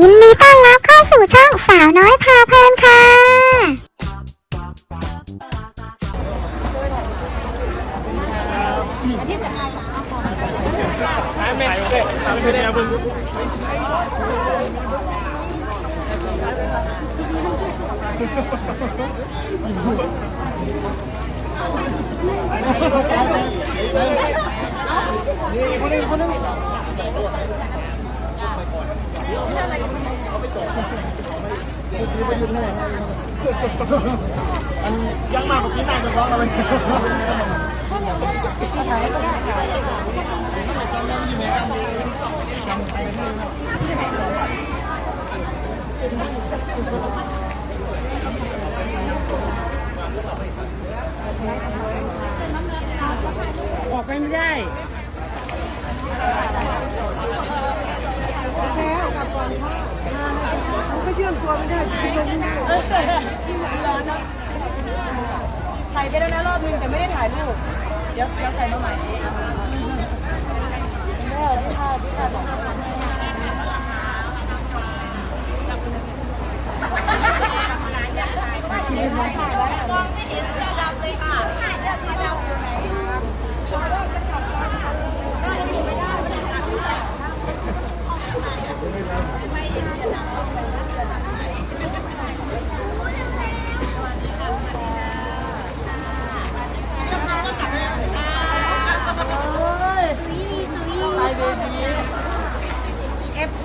ยินดีต้อนรับเข้าสู่ช่องสาวน้อยพาเพลินค่ะ ยังมากกว่าปีหน้าจะร้องเราไปออกไปไม่ได้แล้วกับกวาง เยื่องตัวไม่ได้ที่ร้อนนะใส่ไปแล้วนะรอบนึงแต่ไม่ได้ถ่ายรูป เดี๋ยวเรวใส่มาใหม่แม่ที่ท่าที่ท่าที่ท่า ไฮเบบี FC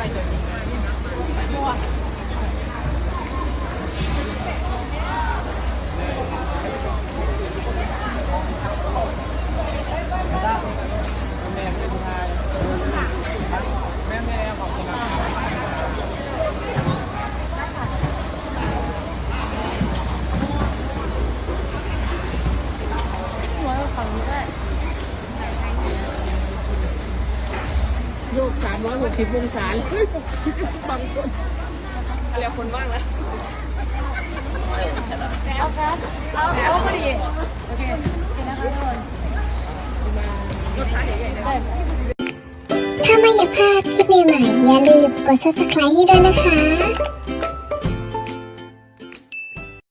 หั สามร้อยหกสิบองศาเลยบางคนอะไรคนว่างแล้วเอาครับเอาเอาพอดีโอเคโอเคนะคะทุกคนถ้าไม่อยากพลาดคลิปใหม่ๆอย่าลืมกด subscribe ให้ด้วยนะคะ